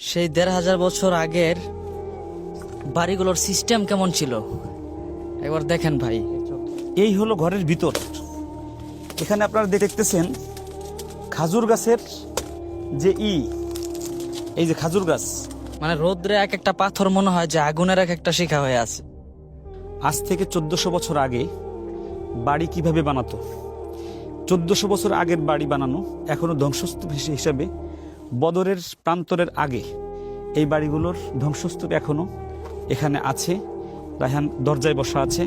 সেই দেড় হাজার বছর আগের বাড়িগুলোর সিস্টেম কেমন ছিল? একবার দেখেন ভাই। এই হলো ঘরের ভিতর। এখানে আপনারা দেখতেছেন খাজুর গাছের যে ই এই যে খাজুর গাছ। মানে রোদ্রে এক একটা পাথর মনে হয় যে আগুনের এক একটা শিখা হয়ে আছে। আজ থেকে চোদ্দশো বছর আগে বাড়ি কীভাবে বানাতো? চোদ্দশো বছর আগের বাড়ি বানানো এখনও ধ্বংসস্তূপ হিসে- হিসাবে বদরের প্রান্তরের আগে এই বাড়িগুলোর ধ্বংসস্তূপ এখনও এখানে আছে। রায়হান দরজায় বসা আছে।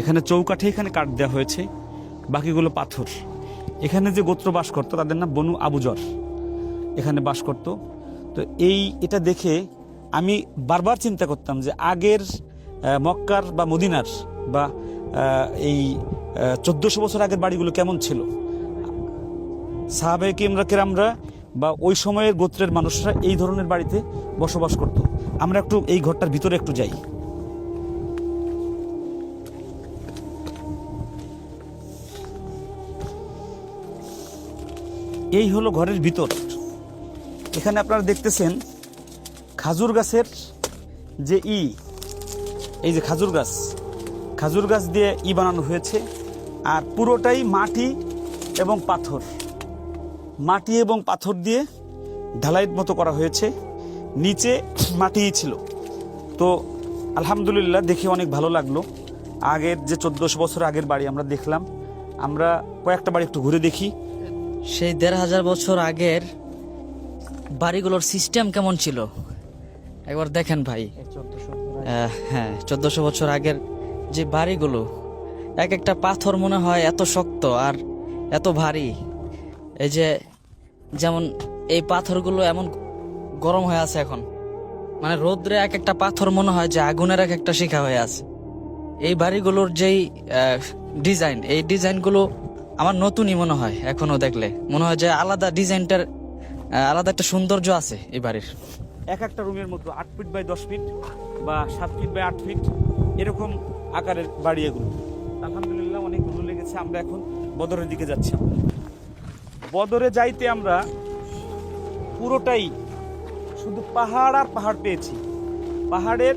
এখানে চৌকাঠে এখানে কাঠ দেওয়া হয়েছে। বাকিগুলো পাথর। এখানে যে গোত্র বাস করতো, তাদের নাম বনু আবুজর এখানে বাস করত। তো এই এটা দেখে আমি বারবার চিন্তা করতাম যে আগের মক্কার বা মদিনার বা এই চোদ্দশো বছর আগের বাড়িগুলো কেমন ছিল? সাহাবে কিমরা, কেরামরা বা ওই সময়ের গোত্রের মানুষরা এই ধরনের বাড়িতে বসবাস করত। আমরা একটু এই ঘরটার ভিতরে একটু যাই। এই হলো ঘরের ভিতর। এখানে আপনারা দেখতেছেন খাজুর গাছের যে ই, এই যে খাজুর গাছ। খাজুর গাছ দিয়ে ই বানানো হয়েছে। আর পুরোটাই মাটি এবং পাথর। মাটি এবং পাথর দিয়ে ঢালাইয়ের মতো করা হয়েছে। নিচে মাটিই ছিল। তো আলহামদুলিল্লাহ দেখে অনেক ভালো লাগল। আগের যে চোদ্দোশো বছর আগের বাড়ি আমরা দেখলাম আমরা কয়েকটা বাড়ি একটু ঘুরে দেখি। সেই দেড় হাজার বছর আগের বাড়িগুলোর সিস্টেম কেমন ছিল? একবার দেখেন ভাই। হ্যাঁ চোদ্দশো বছর আগের যে বাড়িগুলো এক একটা পাথর মনে হয় এত শক্ত আর এত ভারী। এই যে যেমন এই পাথরগুলো এমন গরম হয়ে আছে এখন। মানে রোদ্রে এক একটা পাথর মনে হয় যে আগুনের এক একটা শিখা হয়ে আছে। এই বাড়িগুলোর যেই ডিজাইন, এই ডিজাইনগুলো আমার নতুনই মনে হয় এখনও দেখলে। মনে হয় যে আলাদা ডিজাইনটার আলাদা একটা সৌন্দর্য আছে এই বাড়ির। এক একটা রুমের মতো আট ফিট বাই দশ ফিট বা সাত ফিট বাই আট ফিট এরকম আকারের বাড়ি এগুলো। আলহামদুলিল্লাহ অনেক ভালো লেগেছে, আমরা এখন বদরের দিকে যাচ্ছি। বদরে যাইতে আমরা পুরোটাই শুধু পাহাড় আর পাহাড় পেয়েছি। পাহাড়ের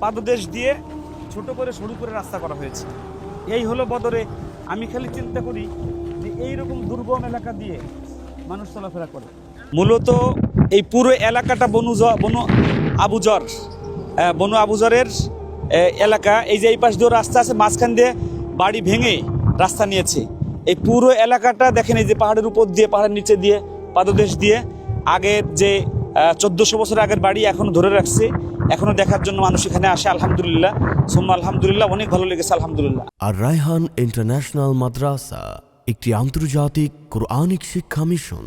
পাদদেশ দিয়ে ছোট করে সরু করে রাস্তা করা হয়েছে। এই হলো বদরে। আমি খালি চিন্তা করি যে এইরকম দুর্গম এলাকা দিয়ে মানুষ চলাফেরা করে। মূলত এই পুরো এলাকাটা বনু জ- বনু আবুজর বনু আবুজরের এলাকা। এই যে এই পাশ দিয়ে রাস্তা আছে, মাঝখান দিয়ে বাড়ি ভেঙে রাস্তা নিয়েছে। এই পুরো এলাকাটা দেখেন এই যে পাহাড়ের উপর দিয়ে, পাহাড়ের নিচে দিয়ে, পাদদেশ দিয়ে আগের যে চোদ্দশো বছর আগের বাড়ি এখনও ধরে রাখছে। এখনও দেখার জন্য মানুষ এখানে আসে, আলহামদুলিল্লাহ। সোম্মা আলহামদুলিল্লাহ, অনেক ভালো লেগেছে, আলহামদুলিল্লাহ। আর রায়হান ইন্টারন্যাশনাল মাদ্রাসা, একটি আন্তর্জাতিক কোরআনিক শিক্ষা মিশন।